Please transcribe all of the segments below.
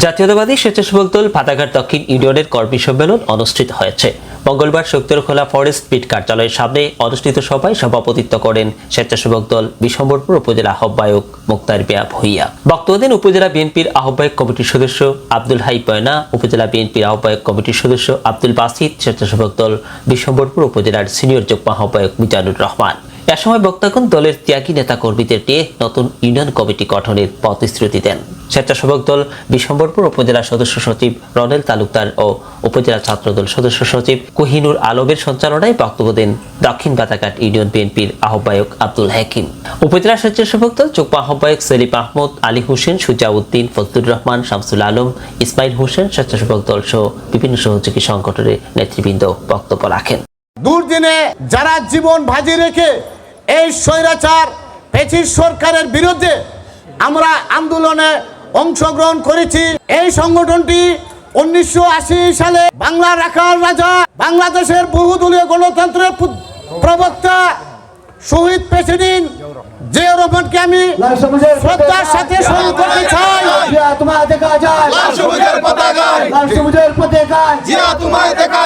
জাতীয়তাবাদী স্বেচ্ছাসেবক দল পাতাঘাট দক্ষিণ ইউনিয়নের কর্মী সম্মেলন অনুষ্ঠিত হয়েছে। মঙ্গলবার শক্তিরখোলা ফরেস্ট পিট কার্যালয়ের সামনে অনুষ্ঠিত সভায় সভাপতিত্ব করেন স্বেচ্ছাসেবক দল বিশম্বরপুর উপজেলা আহ্বায়ক মুক্তার বিয়া ভুইয়া। বক্তব্য দেন উপজেলা বিএনপির আহ্বায়ক কমিটির সদস্য আব্দুল হাই পয়না, উপজেলা বিএনপির আহ্বায়ক কমিটির সদস্য আব্দুল বাসিদ, স্বেচ্ছাসেবক দল বিশম্বরপুর উপজেলার সিনিয়র যুগ্ম আহ্বায়ক মিজানুর রহমান। এ সময় বক্তাগণ দলের ত্যাগী নেতা কর্মীদের নিয়ে নতুন ইউনিয়ন কমিটি গঠনের প্রতিশ্রুতি দেন। স্বেচ্ছাসেবক দল বিশম্বরপুর উপজেলা সদস্য সচিব রনেল তালুকদার ও উপজেলা ছাত্রদল সদস্য সচিব কোহিনুর আলমের সঞ্চালনায় বক্তব্য দেন দক্ষিণ বাতাঘাট ইউনিয়ন বিএনপির আহ্বায়ক আব্দুল হাকিম। উপজেলা স্বেচ্ছাসেবক দল যুগ্ম আহ্বায়ক সেলিম আহমদ, আলী হোসেন, সুজাউদ্দিন, ফজলুর রহমান, শামসুল আলম, ইসমাইল হোসেন স্বেচ্ছাসেবক দল সহ বিভিন্ন সহযোগী সংগঠনের নেতৃবৃন্দ বক্তব্য রাখেন। দুর্দিনে যারা জীবন ভাজি রেখে এই স্বৈরাচার পেচির সরকারের বিরুদ্ধে আমরা আন্দোলনে অংশগ্রহণ করেছি এই সংগঠনটি উনিশশো সালে বাংলা রাখাল রাজা বাংলাদেশের বহুদলীয় গণতন্ত্রের প্রবক্তা শহীদ প্রেসিডেন্ট জিয়াউর রহমানকে আমি শ্রদ্ধার সাথে স্মরণ করতে চাই তোমায় দেখা যায় লাল পতাকায় পতাকায় জিয়া তোমায় দেখা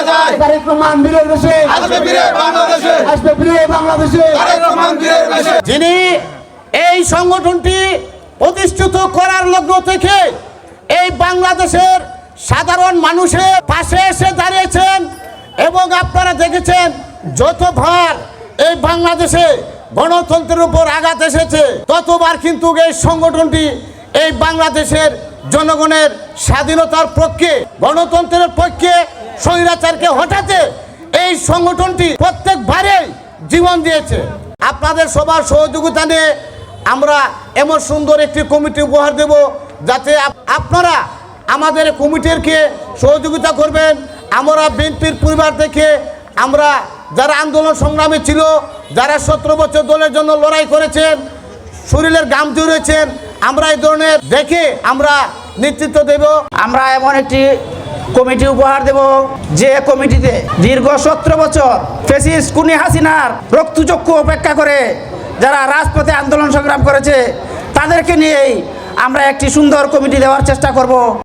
তারেক রহমান বীরের বেশে। আসবে ফিরে বাংলাদেশে। আসবে ফিরে বাংলাদেশে। তারেক রহমান বীরের বেশে। যিনি এই সংগঠনটি প্রতিষ্ঠিত করার লগ্ন থেকে এই বাংলাদেশের সাধারণ মানুষের পাশে এসে দাঁড়িয়েছেন এবং আপনারা দেখেছেন যত ভার এই বাংলাদেশে গণতন্ত্রের উপর আঘাত এসেছে ততবার কিন্তু এই সংগঠনটি এই বাংলাদেশের জনগণের স্বাধীনতার পক্ষে গণতন্ত্রের পক্ষে স্বৈরাচারকে হটাতে এই সংগঠনটি প্রত্যেকবারেই জীবন দিয়েছে। আপনাদের সবার সহযোগিতা নিয়ে আমরা এমন সুন্দর একটি কমিটি উপহার দেব যাতে আপনারা আমাদের কমিটিরকে সহযোগিতা করবেন। আমরা বিএনপির পরিবার থেকে আমরা যারা আন্দোলন সংগ্রামী ছিল, যারা সতেরো বছর দলের জন্য লড়াই করেছেন, শরীরের গাম জুড়েছেন, আমরা এই ধরনের দেখে আমরা নেতৃত্ব দেব। আমরা এমন একটি কমিটি উপহার দেব। যে কমিটিতে দীর্ঘ সতেরো বছর ফেসিস কুনি হাসিনার রক্তচক্ষু অপেক্ষা করে যারা রাজপথে আন্দোলন সংগ্রাম করেছে, তাদেরকে নিয়েই আমরা একটি সুন্দর কমিটি দেওয়ার চেষ্টা করব।